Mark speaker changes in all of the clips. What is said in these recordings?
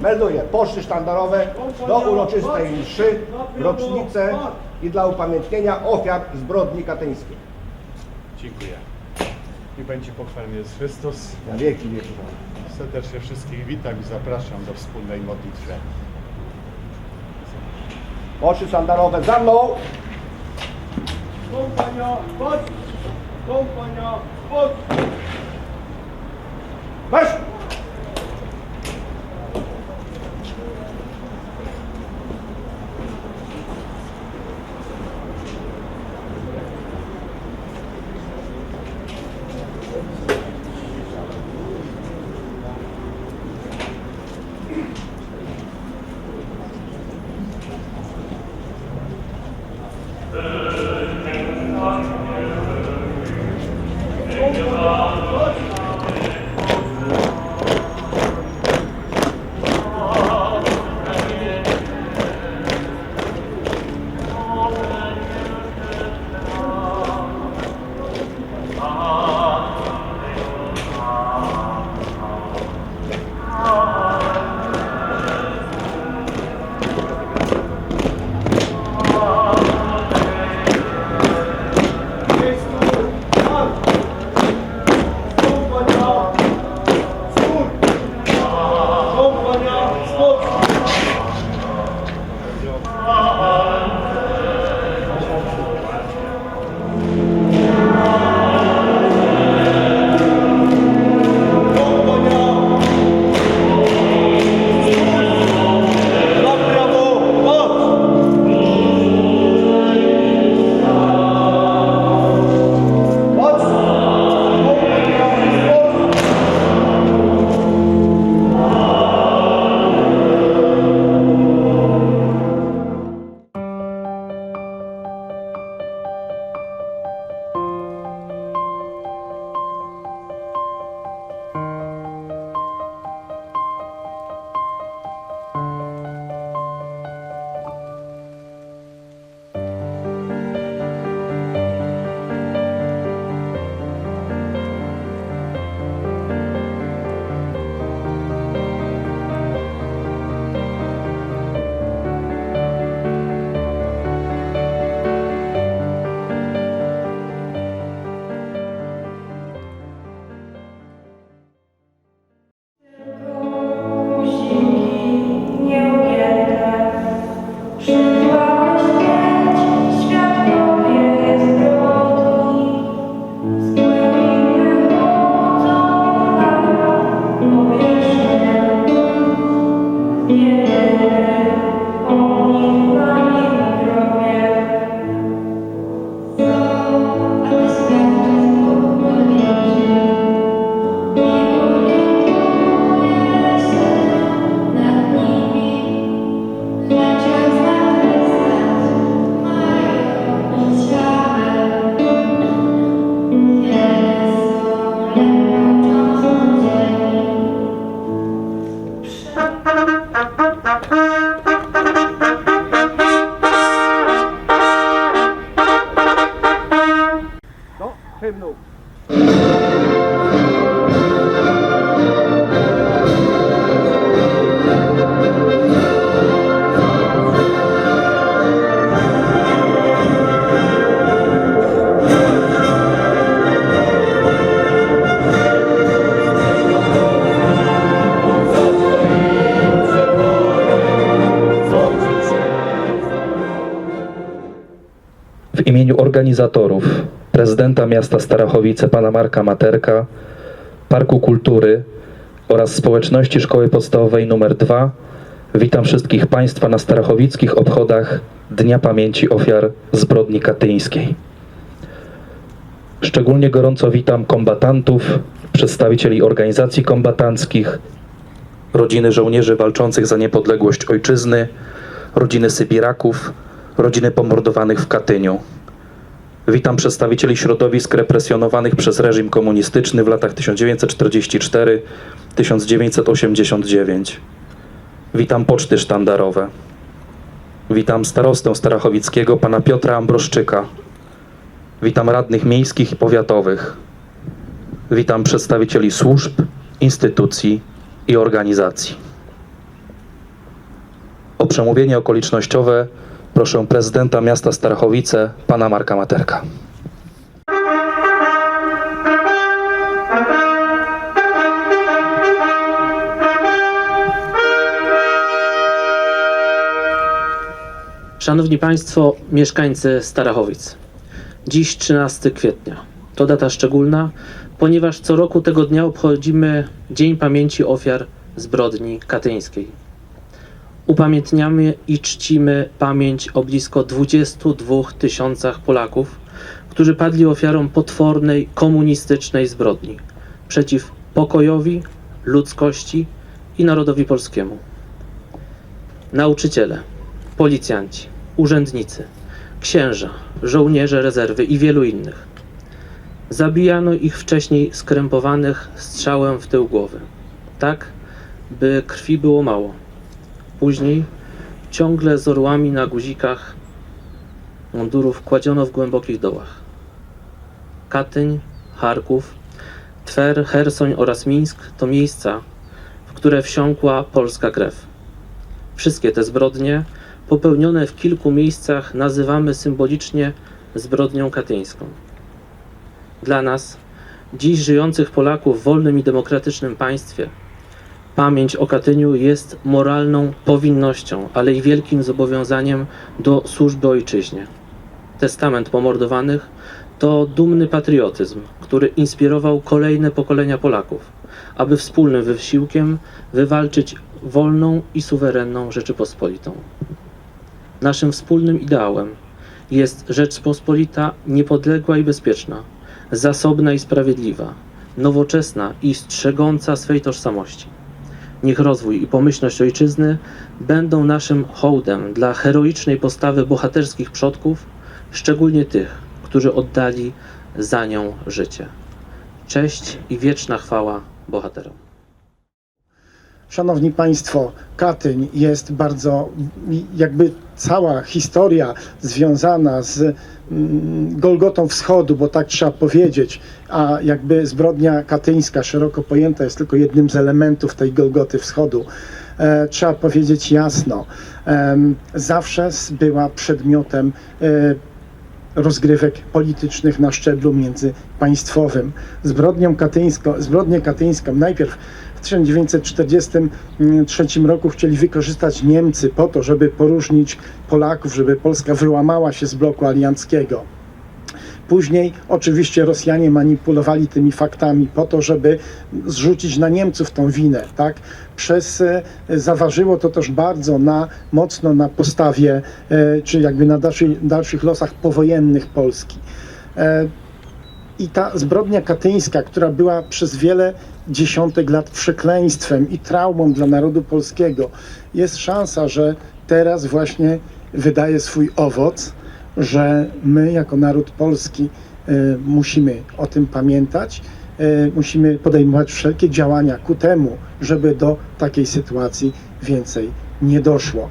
Speaker 1: melduje poczty sztandarowe do uroczystej mszy w rocznicę i dla upamiętnienia ofiar zbrodni katyńskiej.
Speaker 2: Dziękuję. Niech będzie pochwalony Jezus Chrystus.
Speaker 1: Na wieki wieków.
Speaker 2: Serdecznie wszystkich witam i zapraszam do wspólnej modlitwy.
Speaker 1: Poczty sztandarowe za mną!
Speaker 3: Kompania, chodź! Kompania, chodź!
Speaker 1: Weź!
Speaker 4: Organizatorów, prezydenta miasta Starachowice pana Marka Materka, Parku Kultury oraz społeczności Szkoły Podstawowej nr 2 witam wszystkich Państwa na starachowickich obchodach Dnia Pamięci Ofiar Zbrodni Katyńskiej. Szczególnie gorąco witam kombatantów, przedstawicieli organizacji kombatanckich, rodziny żołnierzy walczących za niepodległość ojczyzny, rodziny Sybiraków, rodziny pomordowanych w Katyniu. Witam przedstawicieli środowisk represjonowanych przez reżim komunistyczny w latach 1944-1989. Witam poczty sztandarowe. Witam starostę Starachowickiego pana Piotra Ambroszczyka. Witam radnych miejskich i powiatowych. Witam przedstawicieli służb, instytucji i organizacji. O przemówienie okolicznościowe proszę prezydenta miasta Starachowice, pana Marka Materka.
Speaker 5: Szanowni Państwo, mieszkańcy Starachowic. Dziś 13 kwietnia. To data szczególna, ponieważ co roku tego dnia obchodzimy Dzień Pamięci Ofiar Zbrodni Katyńskiej. Upamiętniamy i czcimy pamięć o blisko 22 tysiącach Polaków, którzy padli ofiarą potwornej komunistycznej zbrodni przeciw pokojowi, ludzkości i narodowi polskiemu. Nauczyciele, policjanci, urzędnicy, księża, żołnierze rezerwy i wielu innych. Zabijano ich wcześniej skrępowanych strzałem w tył głowy, tak by krwi było mało. Później ciągle z orłami na guzikach mundurów kładziono w głębokich dołach. Katyń, Charków, Twer, Hersoń oraz Mińsk to miejsca, w które wsiąkła polska krew. Wszystkie te zbrodnie, popełnione w kilku miejscach, nazywamy symbolicznie zbrodnią katyńską. Dla nas, dziś żyjących Polaków w wolnym i demokratycznym państwie, pamięć o Katyniu jest moralną powinnością, ale i wielkim zobowiązaniem do służby ojczyźnie. Testament pomordowanych to dumny patriotyzm, który inspirował kolejne pokolenia Polaków, aby wspólnym wysiłkiem wywalczyć wolną i suwerenną Rzeczypospolitą. Naszym wspólnym ideałem jest Rzeczpospolita niepodległa i bezpieczna, zasobna i sprawiedliwa, nowoczesna i strzegąca swej tożsamości. Niech rozwój i pomyślność ojczyzny będą naszym hołdem dla heroicznej postawy bohaterskich przodków, szczególnie tych, którzy oddali za nią życie. Cześć i wieczna chwała bohaterom.
Speaker 6: Szanowni Państwo, Katyń jest bardzo, jakby cała historia związana z mm, Golgotą Wschodu, bo tak trzeba powiedzieć, a jakby zbrodnia katyńska, szeroko pojęta, jest tylko jednym z elementów tej Golgoty Wschodu. E, trzeba powiedzieć jasno, em, zawsze była przedmiotem e, rozgrywek politycznych na szczeblu międzypaństwowym. Zbrodnią katyńską, zbrodnię katyńską najpierw 1943 roku chcieli wykorzystać Niemcy po to, żeby poróżnić Polaków, żeby Polska wyłamała się z bloku alianckiego. Później oczywiście Rosjanie manipulowali tymi faktami po to, żeby zrzucić na Niemców tą winę, tak? Przez, e, zaważyło to też bardzo na, mocno na postawie, e, czy jakby na dalszych, dalszych losach powojennych Polski. E, I ta zbrodnia katyńska, która była przez wiele dziesiątek lat przekleństwem i traumą dla narodu polskiego, jest szansa, że teraz właśnie wydaje swój owoc, że my jako naród polski e, musimy o tym pamiętać, e, musimy podejmować wszelkie działania ku temu, żeby do takiej sytuacji więcej nie doszło.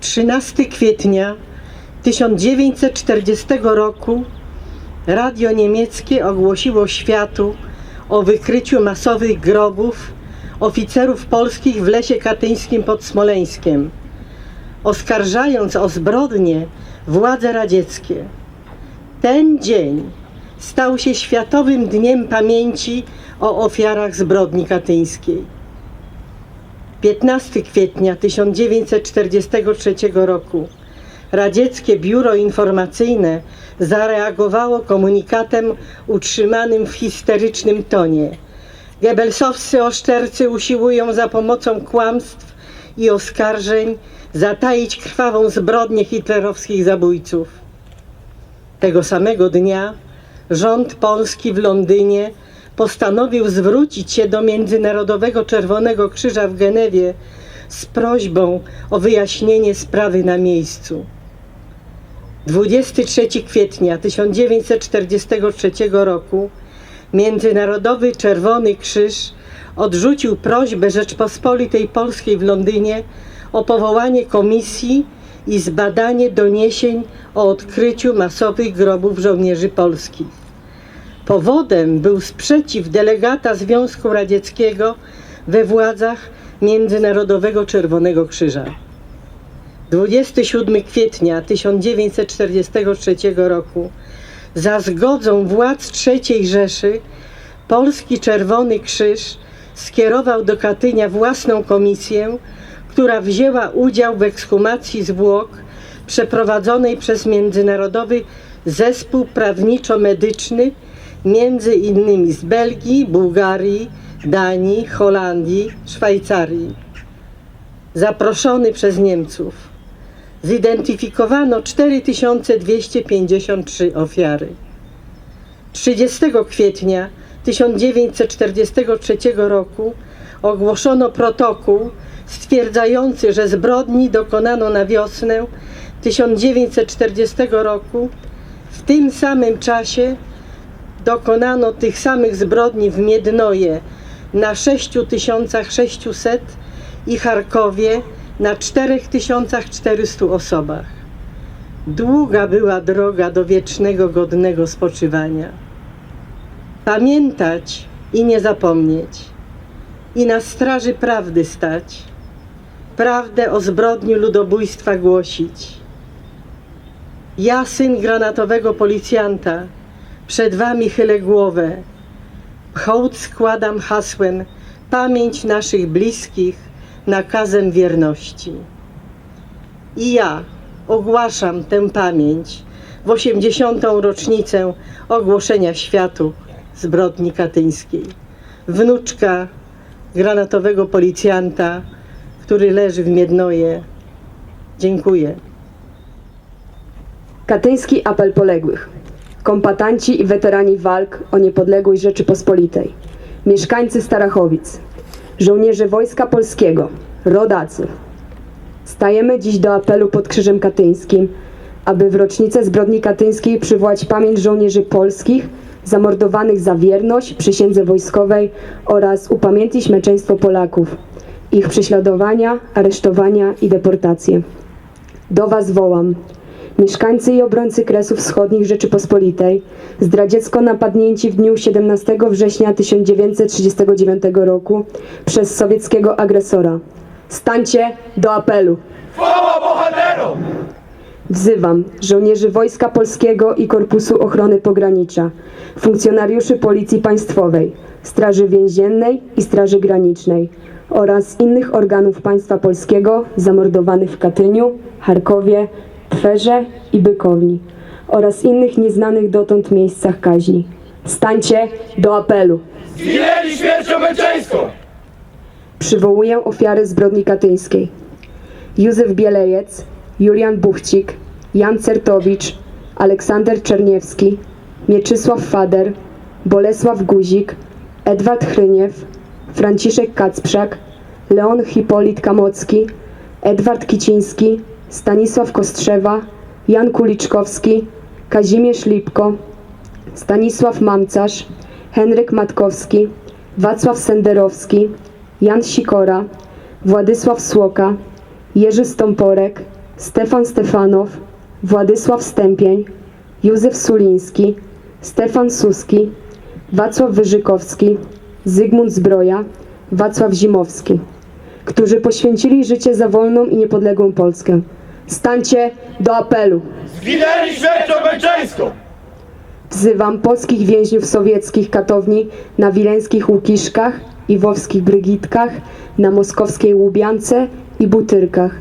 Speaker 7: 13 kwietnia 1940 roku radio niemieckie ogłosiło światu o wykryciu masowych grobów oficerów polskich w lesie katyńskim pod Smoleńskiem, oskarżając o zbrodnie władze radzieckie. Ten dzień stał się Światowym Dniem Pamięci o ofiarach zbrodni katyńskiej. 15 kwietnia 1943 roku radzieckie biuro informacyjne zareagowało komunikatem utrzymanym w histerycznym tonie. Gebelsowscy oszczercy usiłują za pomocą kłamstw i oskarżeń zataić krwawą zbrodnię hitlerowskich zabójców. Tego samego dnia rząd polski w Londynie postanowił zwrócić się do Międzynarodowego Czerwonego Krzyża w Genewie z prośbą o wyjaśnienie sprawy na miejscu. 23 kwietnia 1943 roku Międzynarodowy Czerwony Krzyż odrzucił prośbę Rzeczpospolitej Polskiej w Londynie o powołanie komisji i zbadanie doniesień o odkryciu masowych grobów żołnierzy polskich. Powodem był sprzeciw delegata Związku Radzieckiego we władzach Międzynarodowego Czerwonego Krzyża. 27 kwietnia 1943 roku za zgodą władz III Rzeszy Polski Czerwony Krzyż skierował do Katynia własną komisję, która wzięła udział w ekshumacji zwłok przeprowadzonej przez Międzynarodowy Zespół Prawniczo-Medyczny między innymi z Belgii, Bułgarii, Danii, Holandii, Szwajcarii. Zaproszony przez Niemców zidentyfikowano 4253 ofiary. 30 kwietnia 1943 roku ogłoszono protokół stwierdzający, że zbrodni dokonano na wiosnę 1940 roku. W tym samym czasie dokonano tych samych zbrodni w Miednoje na 6600 i Charkowie na 4400 osobach. Długa była droga do wiecznego, godnego spoczywania. Pamiętać i nie zapomnieć, i na straży prawdy stać, prawdę o zbrodni ludobójstwa głosić. Ja, syn granatowego policjanta, przed wami chylę głowę. Hołd składam hasłem pamięć naszych bliskich nakazem wierności. I ja ogłaszam tę pamięć w 80. rocznicę ogłoszenia światu zbrodni katyńskiej. Wnuczka granatowego policjanta, który leży w Miednoje. Dziękuję.
Speaker 8: Katyński apel poległych. Kombatanci i weterani walk o niepodległość Rzeczypospolitej. Mieszkańcy Starachowic. Żołnierze Wojska Polskiego. Rodacy. Stajemy dziś do apelu pod Krzyżem Katyńskim, aby w rocznicę zbrodni katyńskiej przywołać pamięć żołnierzy polskich zamordowanych za wierność przysiędze wojskowej oraz upamiętnić męczeństwo Polaków, ich prześladowania, aresztowania i deportacje. Do Was wołam, mieszkańcy i obrońcy Kresów Wschodnich Rzeczypospolitej, zdradziecko napadnięci w dniu 17 września 1939 roku przez sowieckiego agresora. Stańcie do apelu!
Speaker 3: Chwała bohaterom!
Speaker 8: Wzywam żołnierzy Wojska Polskiego i Korpusu Ochrony Pogranicza, funkcjonariuszy Policji Państwowej, Straży Więziennej i Straży Granicznej oraz innych organów państwa polskiego zamordowanych w Katyniu, Charkowie, Twerze i Bykowni oraz innych nieznanych dotąd miejscach kaźni. Stańcie do apelu!
Speaker 3: Zginęli śmiercią męczeńską!
Speaker 8: Przywołuję ofiary zbrodni katyńskiej. Józef Bielejec, Julian Buchcik, Jan Certowicz, Aleksander Czerniewski, Mieczysław Fader, Bolesław Guzik, Edward Chryniew, Franciszek Kacprzak, Leon Hipolit Kamocki, Edward Kiciński, Stanisław Kostrzewa, Jan Kuliczkowski, Kazimierz Lipko, Stanisław Mamcarz, Henryk Matkowski, Wacław Senderowski, Jan Sikora, Władysław Słoka, Jerzy Stąporek, Stefan Stefanow, Władysław Stępień, Józef Suliński, Stefan Suski, Wacław Wyżykowski, Zygmunt Zbroja, Wacław Zimowski, którzy poświęcili życie za wolną i niepodległą Polskę. Stańcie do apelu!
Speaker 3: Zginęli śmiercią męczeńską!
Speaker 8: Wzywam polskich więźniów sowieckich katowni na wileńskich Łukiszkach i wowskich Brygitkach, na moskowskiej Łubiance i Butyrkach,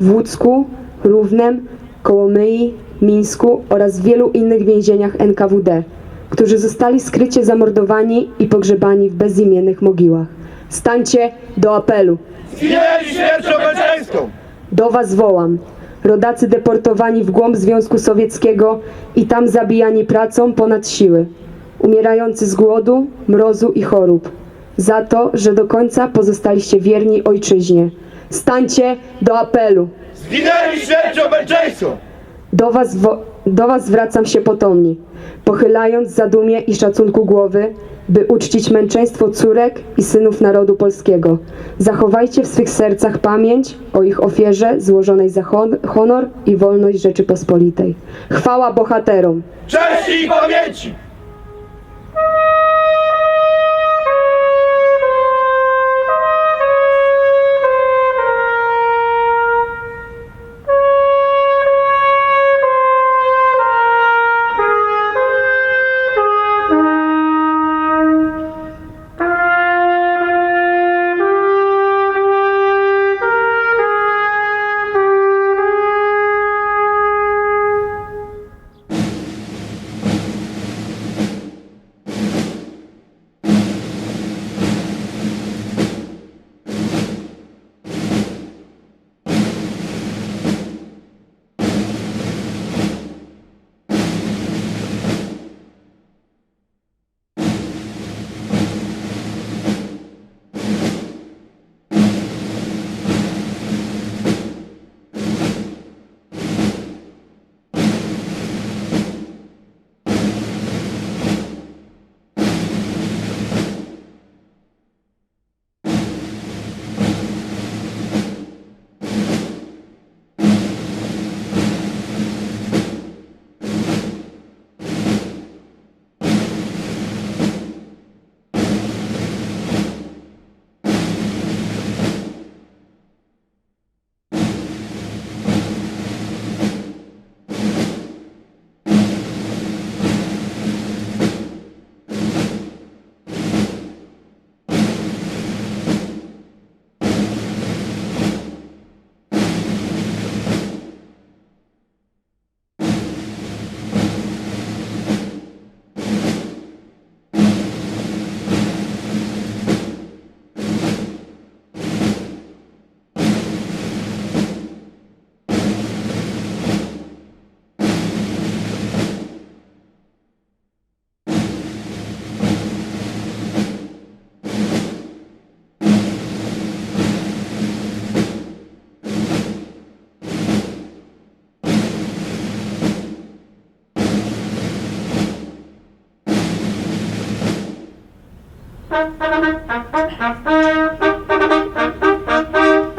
Speaker 8: w Łódzku, Równem, Kołomyi, Mińsku oraz w wielu innych więzieniach NKWD, którzy zostali skrycie zamordowani i pogrzebani w bezimiennych mogiłach. Stańcie do apelu!
Speaker 3: Zginęli śmiercią męczeńską!
Speaker 8: Do Was wołam, rodacy deportowani w głąb Związku Sowieckiego i tam zabijani pracą ponad siły, umierający z głodu, mrozu i chorób, za to, że do końca pozostaliście wierni ojczyźnie. Stańcie do apelu!
Speaker 3: Zginęli śmiercią męczeńską!
Speaker 8: Do was, do was zwracam się potomni, pochylając zadumie i szacunku głowy by uczcić męczeństwo córek i synów narodu polskiego. Zachowajcie w swych sercach pamięć o ich ofierze złożonej za hon- honor i wolność Rzeczypospolitej. Chwała bohaterom!
Speaker 5: Cześć i pamięci! Thank you.